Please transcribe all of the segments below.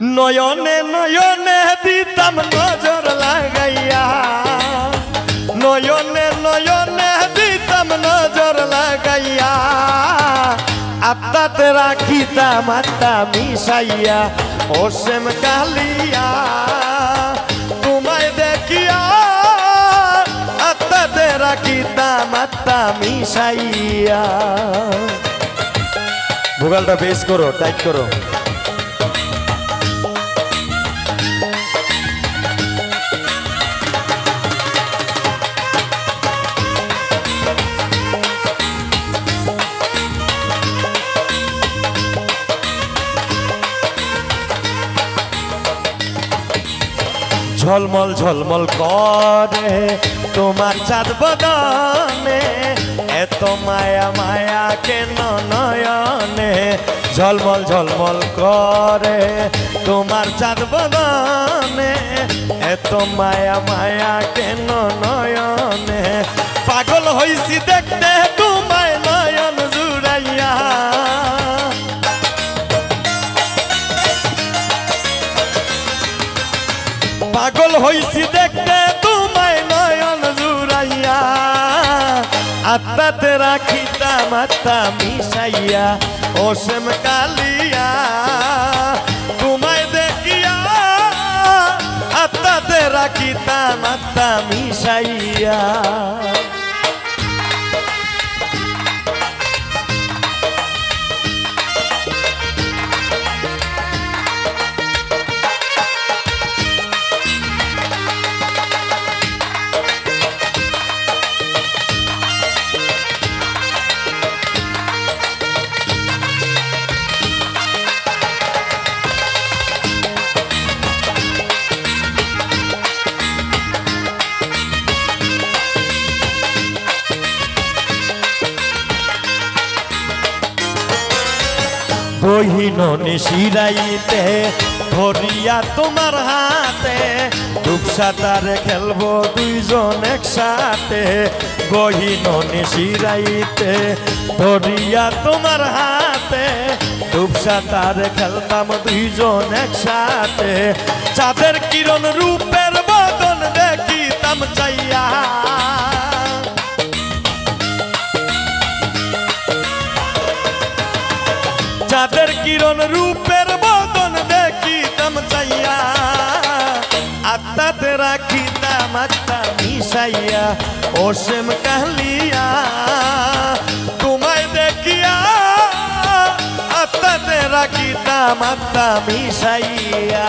নয়নে নয়নে দিতাম নজর লাগাইয়া। নয়নে নয়নে দিতাম নজর লাগাইয়া। আত্মাতে রাখিতাম, আত্মা মিশাইয়া। ওসেম কালিয়া, তোমায় দেখিয়া আত্মাতে রাখিতাম, আত্মা মিশাইয়া। ভোগালটা বেশ করো, টাইট করো। ঝলমল ঝলমল করে। তোমার চাঁদ বদনে, এত মায়া মায়া কেন নয়নে? ঝলমল ঝলমল করে। তোমার চাঁদ বদনে, এত মায়া মায়া কেন নয়নে? পাগল হইছি দেখতে তোমায় পাগল হইছি দেখতে তোমায় নয়ন জুড়াইয়া। আত্মাতে রাখিতা মাতা মিশাইয়া অসেম কালিয়া। তোমায় দেখিয়া আত্মাতে রাখিতা মাতা মিশাইয়া। বহিন নিশিরাইতে, ধরিয়া তোমার হাতে। রূপসাতারে খেলব দুইজন একসাথে। বহিন নিশিরাইতে, ধরিয়া তোমার হাতে। রূপসাতারে খেলতাম দুইজন একসাথে। চাঁদের কিরণ রূপের বদন দেখিতাম চাইয়া। চাঁদের কিরণ রূপের বদন দেখিতাম চাইয়া আত্মাতে রাখিতাম, আত্মা মিশাইয়া অসেম কাহলিয়া তোমায় দেখিয়া আত্মাতে রাখিতাম, আত্মা মিশাইয়া।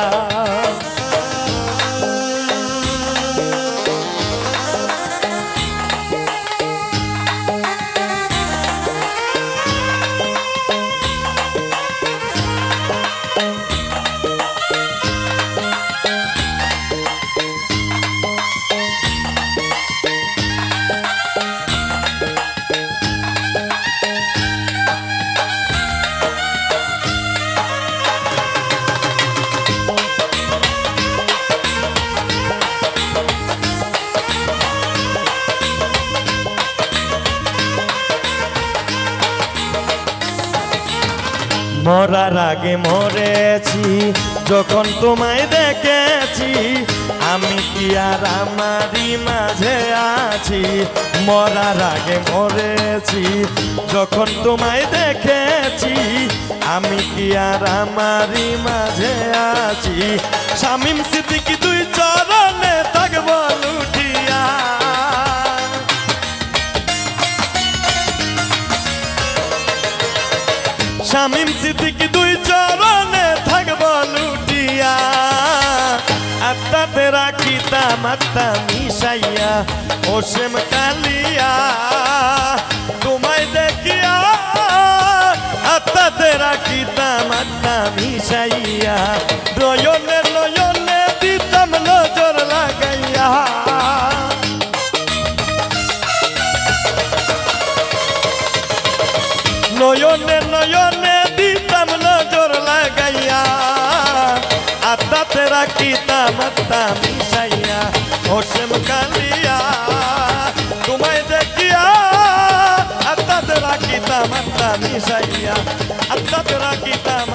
মরার আগে মরেছি, যখন তোমায় দেখেছি, আমি কি আর আমারই মাঝে আছি? মরার আগে মরেছি, যখন তোমায় দেখেছি, আমি কি আর আমারই মাঝে আছি? স্বামী শামিম সিদ্দিকি সিদ্দিকি দুই চরণে থাকব লুটিয়া। আত্মাতে রাখিতাম, আত্মা মিশাইয়া ওসেম কালিয়া। তোমায় দেখিয়া আত্মাতে রাখিতাম, আত্মা মিশাইয়া। নয়নে নয়নে দিতাম, নজর লাগাইয়া। নয়নে নয়নে আত্মাতে রাখিতাম আত্মা মিশাইয়া হোসেম কালিয়া তোমায় দেখিয়া আত্মাতে রাখিতাম আত্মা মিশাইয়া আত্মাতে রাখিতাম